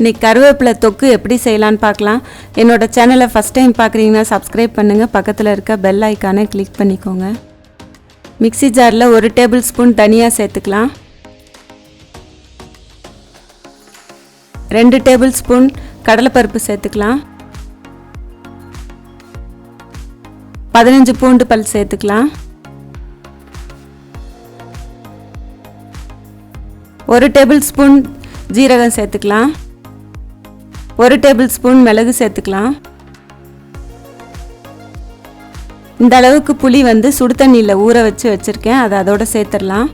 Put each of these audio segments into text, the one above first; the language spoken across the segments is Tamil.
இன்றைக்கி கருவேப்பிலை தொக்கு எப்படி செய்யலான்னு பார்க்கலாம். என்னோடய சேனலை ஃபஸ்ட் டைம் பார்க்குறீங்கன்னா சப்ஸ்கிரைப் பண்ணுங்கள் பக்கத்தில் இருக்க பெல் ஐக்கானை கிளிக் பண்ணிக்கோங்க. மிக்ஸி ஜாரில் ஒரு டேபிள் ஸ்பூன் தனியாக சேர்த்துக்கலாம். ரெண்டு டேபிள் ஸ்பூன் கடலைப்பருப்பு சேர்த்துக்கலாம். பதினஞ்சு பூண்டு பல் சேர்த்துக்கலாம். ஒரு டேபிள் ஸ்பூன் ஜீரகம் சேர்த்துக்கலாம். ஒரு டேபிள் ஸ்பூன் மிளகு சேர்த்துக்கலாம். இந்த அளவுக்கு புளி வந்து சுடு தண்ணியில் ஊற வச்சு வச்சுருக்கேன். அதை அதோட சேர்த்துடலாம்.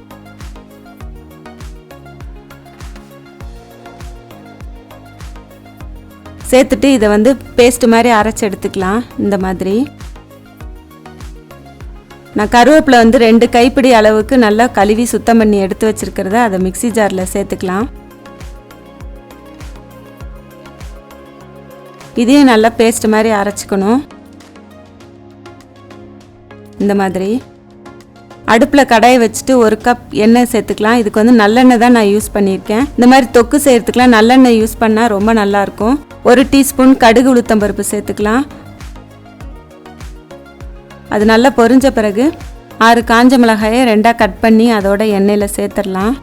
சேர்த்துட்டு இதை வந்து பேஸ்ட் மாதிரி அரைச்சி எடுத்துக்கலாம். இந்த மாதிரி. நான் கருவேப்பிலை வந்து ரெண்டு கைப்பிடி அளவுக்கு நல்லா கழுவி சுத்தம் பண்ணி எடுத்து வச்சுருக்கிறத அதை மிக்ஸி ஜாரில் சேர்த்துக்கலாம். இதையும் நல்லா பேஸ்ட் மாதிரி அரைச்சிக்கணும். இந்த மாதிரி. அடுப்பில் கடாயை வச்சுட்டு ஒரு கப் எண்ணெய் சேர்த்துக்கலாம். இதுக்கு வந்து நல்லெண்ணெய் தான் நான் யூஸ் பண்ணியிருக்கேன். இந்த மாதிரி தொக்கு செய்கிறதுக்குலாம் நல்லெண்ணெய் யூஸ் பண்ணால் ரொம்ப நல்லாயிருக்கும் ஒரு டீஸ்பூன் கடுகு உளுத்தம் பருப்பு சேர்த்துக்கலாம். அது நல்லா பொரிஞ்ச பிறகு ஆறு காஞ்ச மிளகாயை ரெண்டாக கட் பண்ணி அதோட எண்ணெயில் சேர்த்துடலாம்.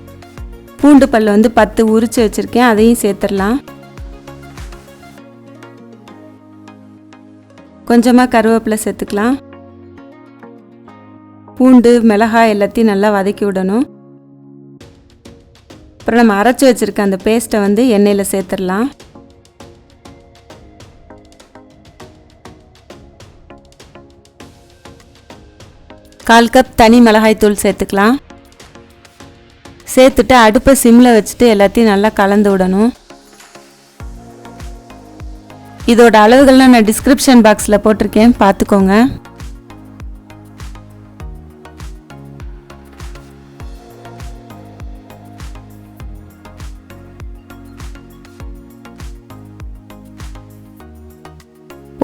பூண்டு பல் வந்து பத்து உரித்து வச்சுருக்கேன். அதையும் சேர்த்துடலாம். கொஞ்சமாக கருவேப்பிலை சேர்த்துக்கலாம். பூண்டு மிளகாய் எல்லாத்தையும் நல்லா வதக்கி விடணும். அப்புறம் நம்ம அரைச்சி வச்சுருக்க அந்த பேஸ்ட்டை வந்து எண்ணெயில் சேர்த்துடலாம். கால் கப் தனி மிளகாய் தூள் சேர்த்துக்கலாம். சேர்த்துட்டு அடுப்பை சிம்மில் வச்சுட்டு எல்லாத்தையும் நல்லா கலந்து விடணும். இதோட அளவுகள்லாம் நான் டிஸ்கிரிப்ஷன் பாக்ஸில் போட்டிருக்கேன். பார்த்துக்கோங்க.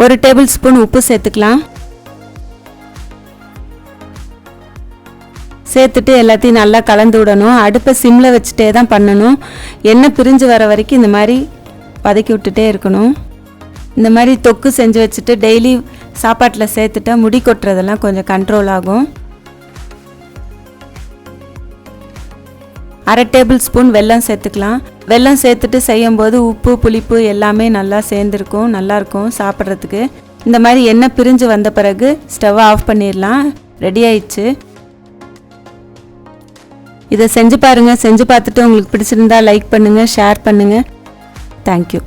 ஒரு டேபிள் ஸ்பூன் உப்பு சேர்த்துக்கலாம். சேர்த்துட்டு எல்லாத்தையும் நல்லா கலந்து விடணும். அடுப்பை சிம்மில் வச்சுட்டே தான் பண்ணணும். எண்ணெய் பிரிஞ்சு வர வரைக்கும் இந்த மாதிரி வதக்கி விட்டுட்டே இருக்கணும். இந்த மாதிரி தொக்கு செஞ்சு வச்சுட்டு டெய்லி சாப்பாட்டில் சேர்த்துட்டா முடி கொட்டுறதெல்லாம் கொஞ்சம் கண்ட்ரோல் ஆகும். அரை டேபிள் ஸ்பூன் வெல்லம் சேர்த்துக்கலாம். வெல்லம் சேர்த்துட்டு செய்யும்போது உப்பு புளிப்பு எல்லாமே நல்லா சேர்ந்துருக்கும் நல்லாயிருக்கும் சாப்பிட்றதுக்கு. இந்த மாதிரி எண்ணெய் பிரிஞ்சு வந்த பிறகு ஸ்டவ்வை ஆஃப் பண்ணிடலாம். ரெடி ஆயிடுச்சு. இதை செஞ்சு பாருங்கள் செஞ்சு பார்த்துட்டு உங்களுக்கு பிடிச்சிருந்தா லைக் பண்ணுங்கள் ஷேர் பண்ணுங்கள் தேங்க்யூ